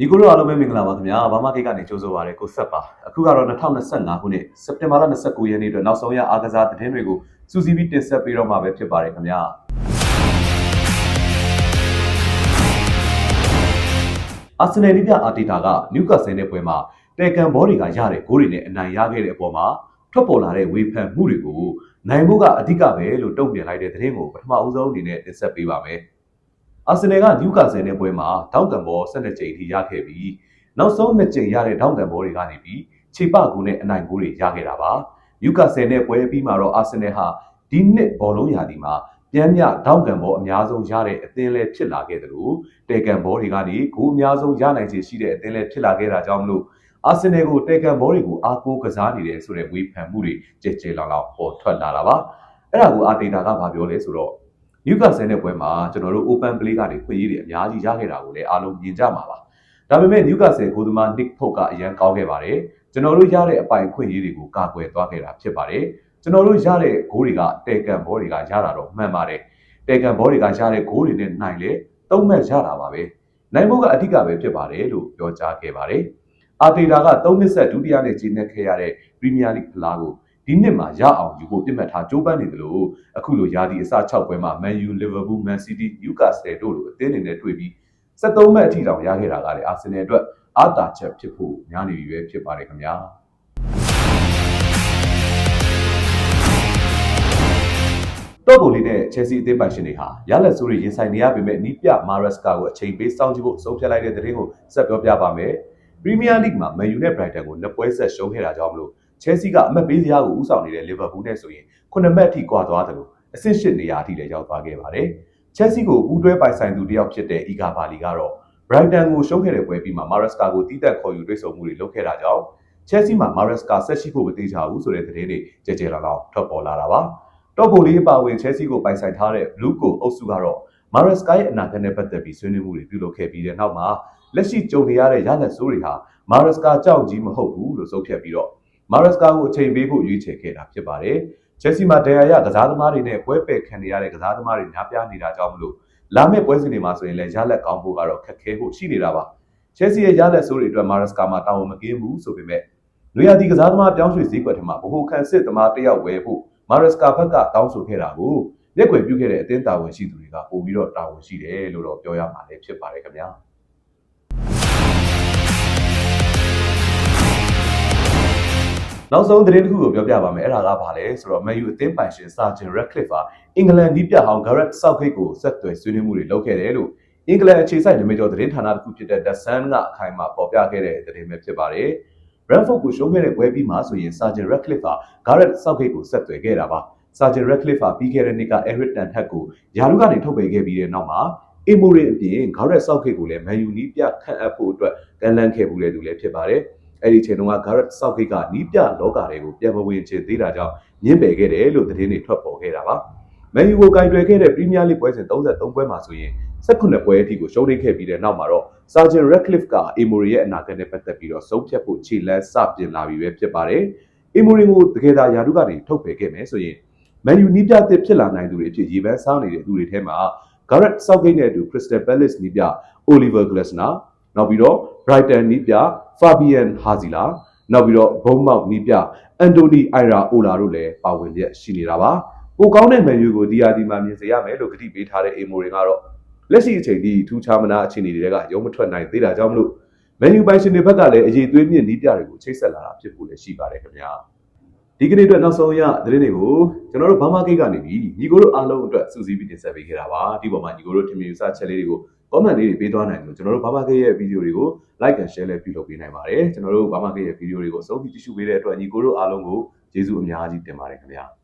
ညီကိုတို့အားလုံးပဲမင်္ဂလာပါခင်ဗျာဘာမကိတ်ကနေကြိုးဆိုပါရစေကိုဆက်ပါအခုကတော့2025ခုနှစ်စက်တင်ဘာလ29ရက်နေ့အတွက်နောက်ဆုံးရအားကစားသတင်းတွေကိုစူးစီးပြီးတင်ဆက်ပေးတော့မှာပဲဖြစ်ပါတယ်ခင်ဗျာအာဆင်နယ်လိပြအာတီတာကနျူကာဆယ်နဲ့ပွဲမှာတေကန်ဘောတွေကရတဲ့ဂိုးတွေနဲ့အနိုင်ရခဲ့တဲ့အပေါ်မှာထွက်ပေါ်လာတဲ့ဝေဖန်မှုတွေကိုနိုင်မှုကအဓိကပဲလို့တုံ့ပြန်လိုက်တဲ့သတင်းကိုပထမအဦးဆုံးအနေနဲ့တင်ဆက်ပေးပါမယ် အာဆင်နယ်ကနျူကာဆယ်နဲ့ပွဲမှာတောက်တံဘော12ကြိမ်ထိရခဲ့ပြီးနောက်ဆုံး2ကြိမ်ရတဲ့တောက်တံဘောတွေကနေပြီးခြေပကူနဲ့အနိုင်ဂိုးတွေရခဲ့တာပါနျူကာဆယ်နဲ့ပွဲပြီးမှာတော့အာဆင်နယ်ဟာဒီနှစ်ဘောလုံးရာသီမှာပြန်မြတောက်တံဘောအများဆုံးရတဲ့အသင်းလဲဖြစ်လာခဲ့တယ်လို့တေကန်ဘောတွေကနေဂိုးအများဆုံးရနိုင်ခြေရှိတဲ့အသင်းလဲဖြစ်လာခဲ့တာကြောင့်မလို့အာဆင်နယ်ကိုတေကန်ဘောတွေကိုအားကိုးကစားနေတယ်ဆိုတဲ့ဝေဖန်မှုတွေကြဲကြဲလောင်လောင်ပေါ်ထွက်လာတာပါအဲ့ဒါကိုအာတေတာကဘာပြောလဲဆိုတော့ နျူကာဆယ်နဲ့ပွဲမှာကျွန်တော်တို့ open play ကနေခွင့်ရည်တွေအများကြီးရခဲ့တာကိုလည်းအားလုံးမြင်ကြမှာပါဒါပေမဲ့နျူကာဆယ်ကိုသမား Nick Pope ကအရန်ကောင်းခဲ့ပါတယ်ကျွန်တော်တို့ရတဲ့အပိုင်ခွင့်ရည်တွေကိုကာကွယ်သွားခဲ့တာဖြစ်ပါတယ်ကျွန်တော်တို့ရတဲ့ဂိုးတွေကတေကန်ဘောတွေကရတာတော့မှန်ပါတယ်တေကန်ဘောတွေကရတဲ့ဂိုးတွေနဲ့နိုင်လေသုံးမှတ်ရတာပါပဲနိုင်ဖို့ကအဓိကပဲဖြစ်ပါတယ်လို့ပြောကြားခဲ့ပါတယ်အာတေတာက3နှစ်ဆက်ဒုတိယနဲ့ကြီးနေခဲ့ရတဲ့ပရီးမီးယားလိဖလားကို ဒီနှစ်မှာရအောင်ယူဖို့ပြစ်မှတ်ထားကြိုးပမ်းနေတယ်လို့အခုလိုယာဒီအစ6ပွဲမှာ Man U, Liverpool, Man City, Newcastle တို့လိုအသင်းတွေနဲ့တွေ့ပြီး73မှတ်အထိတောင်ရခဲ့တာကလည်းအာဆင်နယ်အတွက်အားသာချက်ဖြစ်ဖို့များနေပြီပဲဖြစ်ပါတယ်ခင်ဗျာတော့ဘူလီနဲ့ Chelsea အသင်းပိုင်ရှင်တွေဟာရလက်ဆိုးတွေရင်ဆိုင်နေရပေမဲ့နီးပြမာရက်စကာကိုအချိန်ပေးစောင့်ကြည့်ဖို့ဆုံးဖြတ်လိုက်တဲ့သတင်းကိုဆက်ပြောပြပါမယ်။ Premier League မှာ Man U နဲ့ Brighton ကိုနှစ်ပွဲဆက်ရှုံးခဲ့တာကြောင့်မလို့ Chelsea ကအမှတ်ပေးစရာကိုဥဆောင်နေတဲ့ Liverpool နဲ့ဆိုရင်ခုနှစ်မှတ်အထိကွာသွားတယ်လို့အဆင့်၈နေရာအထိလည်းရောက်သွားခဲ့ပါတယ်။ Chelsea ကိုဦးတွဲပိုင်ဆိုင်သူတစ်ယောက်ဖြစ်တဲ့ Iga Bali ကတော့ Brighton ကိုရှုံးခဲ့တဲ့ပွဲပြီးမှာ Maresca ကိုတီးတက်ခေါ်ယူတွေ့ဆုံမှုတွေလုပ်ခဲ့တာကြောင့် Chelsea မှာ Maresca ဆက်ရှိဖို့မသေးချဘူးဆိုတဲ့သတင်းတွေကြဲကြဲလောင်လောင်ထွက်ပေါ်လာတာပါ။တော့ပိုလေးအပါဝင် Chelsea ကိုပိုင်ဆိုင်ထားတဲ့ Blue ကိုအုပ်စုကတော့ Maresca ရဲ့အနာဂတ်နဲ့ပတ်သက်ပြီးဆွေးနွေးမှုတွေပြုလုပ်ခဲ့ပြီးတဲ့နောက်မှာလက်ရှိကြုံနေရတဲ့ရလဒ်ဆိုးတွေဟာ Maresca ကြောက်ကြီးမဟုတ်ဘူးလို့ဆုံးဖြတ်ပြီးတော့ Maresca ကိုအချိန်ပေးဖို့ရွေးချယ်ခဲ့တာဖြစ်ပါတယ်။ Chelsea မှာဒဏ်ရာရကစားသမားတွေနဲ့ပွဲပယ်ခံနေရတဲ့ကစားသမားတွေများပြားနေတာကြောင့်မလို့လာမယ့်ပွဲစဉ်တွေမှာဆိုရင်လည်းရလက်ကောင်းဖို့ကတော့ခက်ခဲဖို့ရှိနေတာပါ။ Chelsea ရဲ့ရလက်ဆိုးတွေအတွက် Maresca မှာတာဝန်မကင်းဘူးဆိုပေမဲ့နွေရာသီကစားသမားပြောင်းရွှေ့စည်းကွက်ထမှာဗဟိုခံစစ်သမားတစ်ယောက်ဝယ်ဖို့ Maresca ဘက်ကတောင်းဆိုခဲ့တာကိုလက်ွယ်ပြုခဲ့တဲ့အသင်းတာဝန်ရှိသူတွေကပို့ပြီးတော့တာဝန်ရှိတယ်လို့တော့ပြောရမှာလည်းဖြစ်ပါတယ်ခင်ဗျာ။ နောက်ဆုံးသတင်းတစ်ခုကိုပြောပြပါမယ်အဲ့ဒါကဘာလဲဆိုတော့ Man U အသင်းပိုင်ရှင် Sergeant Ratcliffe ဟာအင်္ဂလန်နီးပြဟောင်း Gareth Southgate ကိုဆက်သွယ်ဆွေးနွေးမှုတွေလုပ်ခဲ့တယ်လို့အင်္ဂလန်အခြေစိုက်နာမည်ကျော်သတင်းဌာနတစ်ခုဖြစ်တဲ့ The Sun ကအခိုင်အမာပေါ်ပြခဲ့တဲ့သတင်းပဲဖြစ်ပါတယ် Brentford ကိုရှုံးခဲ့တဲ့ပွဲပြီးမှဆိုရင် Sergeant Ratcliffe ဟာ Gareth Southgate ကိုဆက်သွယ်ခဲ့တာပါ Sergeant Ratcliffe ဟာပြီးခဲ့တဲ့နှစ်က Eric Ten Hag ကိုယာရုကနေထုတ်ပယ်ခဲ့ပြီးတဲ့နောက်မှာအီမိုရီအပြင် Gareth Southgate ကိုလည်း Man U နီးပြခန့်အပ်ဖို့အတွက်ကမ်းလှမ်းခဲ့မှုတဲ့သူလည်းဖြစ်ပါတယ် အဲ့ဒီချိန်တုန်းက Gareth Southgate ကနီးပြလောကတွေကိုပြန်မဝင်ချင်သေးတာကြောင့်ညှင်းပယ်ခဲ့တယ်လို့သတင်းတွေထွက်ပေါ်ခဲ့တာပါ။ Man U ကိုကင်တွယ်ခဲ့တဲ့ Premier League ပွဲစဉ်33ပွဲမှာဆိုရင်18ပွဲအထိကိုရှုံးနိမ့်ခဲ့ပြီးတဲ့နောက်မှာတော့ Sergeant Ratcliffe က Emery ရဲ့အနာဂတ်နဲ့ပတ်သက်ပြီးတော့ဆုံးဖြတ်ဖို့ခြေလှမ်းစပြင်လာပြီပဲဖြစ်ပါတယ်။ Emery ကိုတကယ်သာယာတုကနေထုတ်ပယ်ခဲ့မယ်ဆိုရင် Man U နီးပြသစ်ဖြစ်လာနိုင်သူတွေအဖြစ်ရေပန်းစားနေတဲ့သူတွေထဲမှာ Gareth Southgate နဲ့အတူ Crystal Palace နီးပြ Oliver Glasner နောက်ပြီးတော့ Brighton နီးပြ Fabian Haziler နောက်ပြီးတော့ Bournemouth နီးပြ Anthony Iraola တို့လည်းပါဝင်ရက်ရှိနေတာပါ။ကိုကောင်းတဲ့ Man U ကိုဒီယာဒီမှာမြင်စေရမယ်လို့ကတိပေးထားတဲ့ Emery ကတော့လက်ရှိအချိန်ထိထူးခြားမနာအခြေအနေတွေကရုံးမထွက်နိုင်သေးတာကြောင့်မလို့ Man U ပိုင်ရှင်တွေဘက်ကလည်းအရေးသွေးမြင့်နီးပြတွေကိုချိတ်ဆက်လာတာဖြစ်ဖို့လည်းရှိပါတယ်ခင်ဗျာ။ဒီကနေ့အတွက်နောက်ဆုံးရသတင်းတွေကိုကျွန်တော်တို့ဘာမာကိတ်ကနေပြီးညီကိုတို့အားလုံးအတွက်စူးစီးပြီးတင်ဆက်ပေးခဲ့တာပါဒီပေါ်မှာညီကိုတို့ထင်မြင်ယူဆချက်လေးတွေကို comment လေးတွေပေးသွားနိုင်လို့ကျွန်တော်တို့ဘာမာကိတ်ရဲ့ဗီဒီယိုတွေကို like and share လေးပြုလုပ်ပေးနိုင်ပါတယ်ကျွန်တော်တို့ဘာမာကိတ်ရဲ့ဗီဒီယိုတွေကိုအဆုံးထိကြည့်ရှုပေးတဲ့အတွက်ညီကိုတို့အားလုံးကိုကျေးဇူးအများကြီးတင်ပါတယ်ခင်ဗျာ။